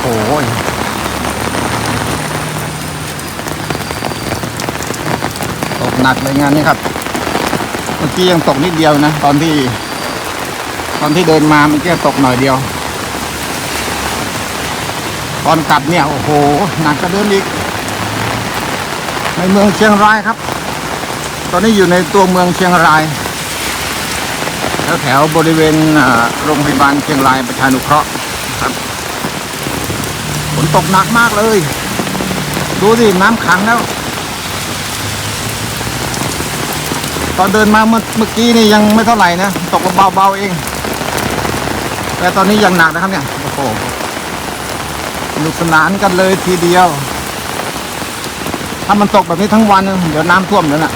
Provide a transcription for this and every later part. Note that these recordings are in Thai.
โอ้ยตกหนักเลยงานนี้ครับ เมื่อกี้ยังตกนิดเดียวนะ ตอนที่ ตอนที่เดินมาเมื่อกี้ตกหน่อยเดียว ตอนกลับเนี่ย โอ้โห หนักกว่าเดิมอีก ในเมืองเชียงรายครับ ตอนนี้อยู่ในตัวเมืองเชียงรายแถวแถวบริเวณโรงพยาบาลเชียงรายประชานุเคราะห์ครับ นตกหนักมากเลย ดูสิ น้ำขังแล้ว ตอนเดินมาเมื่อเมื่อกี้นี่ยังไม่เท่าไหร่นะ ตกเบาๆเอง แต่ตอนนี้ยังหนักนะครับเนี่ย โอ้โหสนุกสนานกันเลยทีเดียว ถ้ามันตกแบบนี้ทั้งวัน เดี๋ยวน้ำท่วมแล้วน่ะ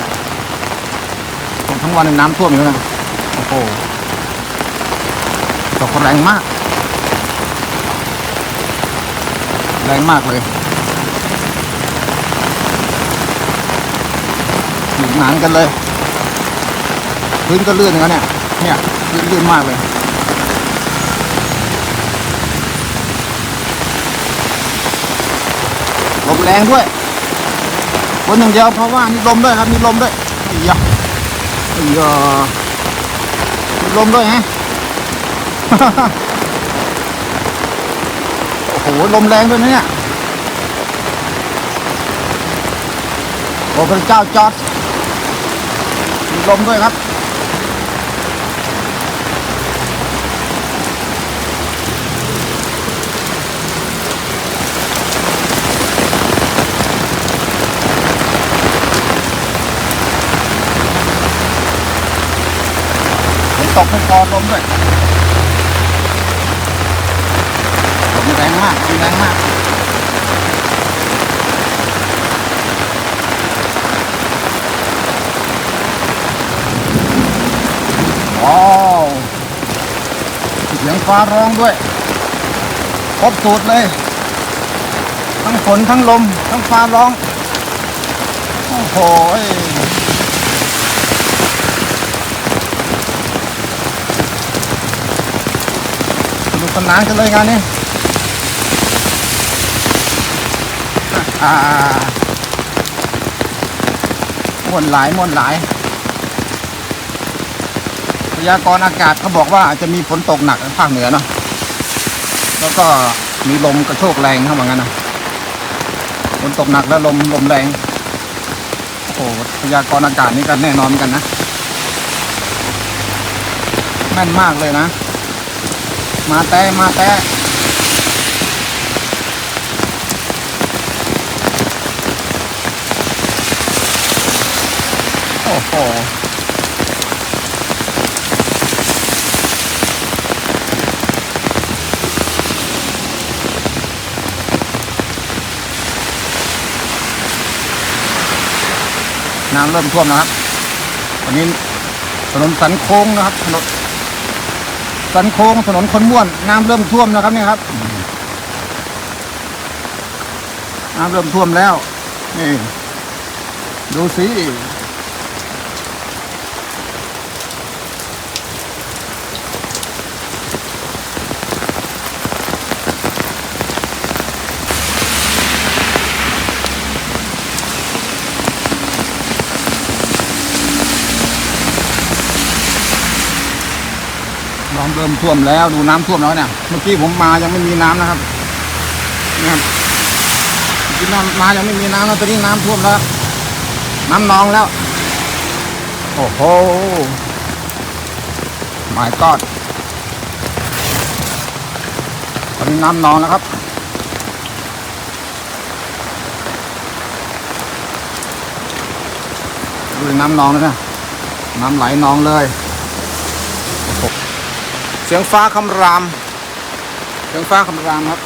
ตกทั้งวันน้ำท่วมอยู่แล้วนะ โอ้โห ตกแรงมาก แรงมากเลยหนุกหนานกันเลย พื้นก็ลื่นกันเนี่ย เนี่ยพื้นลื่นมากเลย ลมแรงด้วยบนอย่างเดียวเพราะว่ามีลมด้วยครับ มีลมด้วยอียะอียะมีลมด้วยฮะ โอ้โหลมแรงด้วยนะเนี่ยโอ้พระเจ้าจอดมีลมด้วยครับฝนตกไม่พอลมด้วยลม แรงมากแรงมากว้าวเสียงฟ้าร้องด้วยครบสูตรเลย ทั้งฝนทั้งลม ทั้งฟ้าร้อง โอ้โหสนุกสนานกันเลยงานนี้ อ่าม่วนหลายม่วนหลาย พยากรณ์อากาศเขาบอกว่าจะมีฝนตกหนักภาคเหนือเนาะ แล้วก็มีลมกระโชกแรงเข้ามางั้นนะฝนตกหนักแล้วลมลมแรง โอ้โหพยากรณ์อากาศนี่กันแน่นอนเหมือนกันนะ แม่นมากเลยนะ มาแต่มาแต่ โอ้โหน้ำเริ่มท่วมนะครับวันนี้ถนนสันโค้งนะครับถนนสันโค้งถนนคนม่วนน้ำเริ่มท่วมนะครับเนี่ยครับ น้ำเริ่มท่วมแล้วนี่ดูสิ น้ำเริ่มท่วมแล้วดูน้ำท่วมแล้วเนี่ย เมื่อกี้ผมมายังไม่มีน้ำนะครับนี่ครับเมื่อกี้น้ำมายังไม่มีน้ำแล้วตอนนี้น้ำท่วมแล้ว น้ำนองแล้ว โอ้โหหมายกอดตอนนี้น้ำนองแล้วครับดูน้ำนองแล้วนะน้ำไหลนองเลย สียงฟ้าคำราม เสียงฟ้าคำรามครับ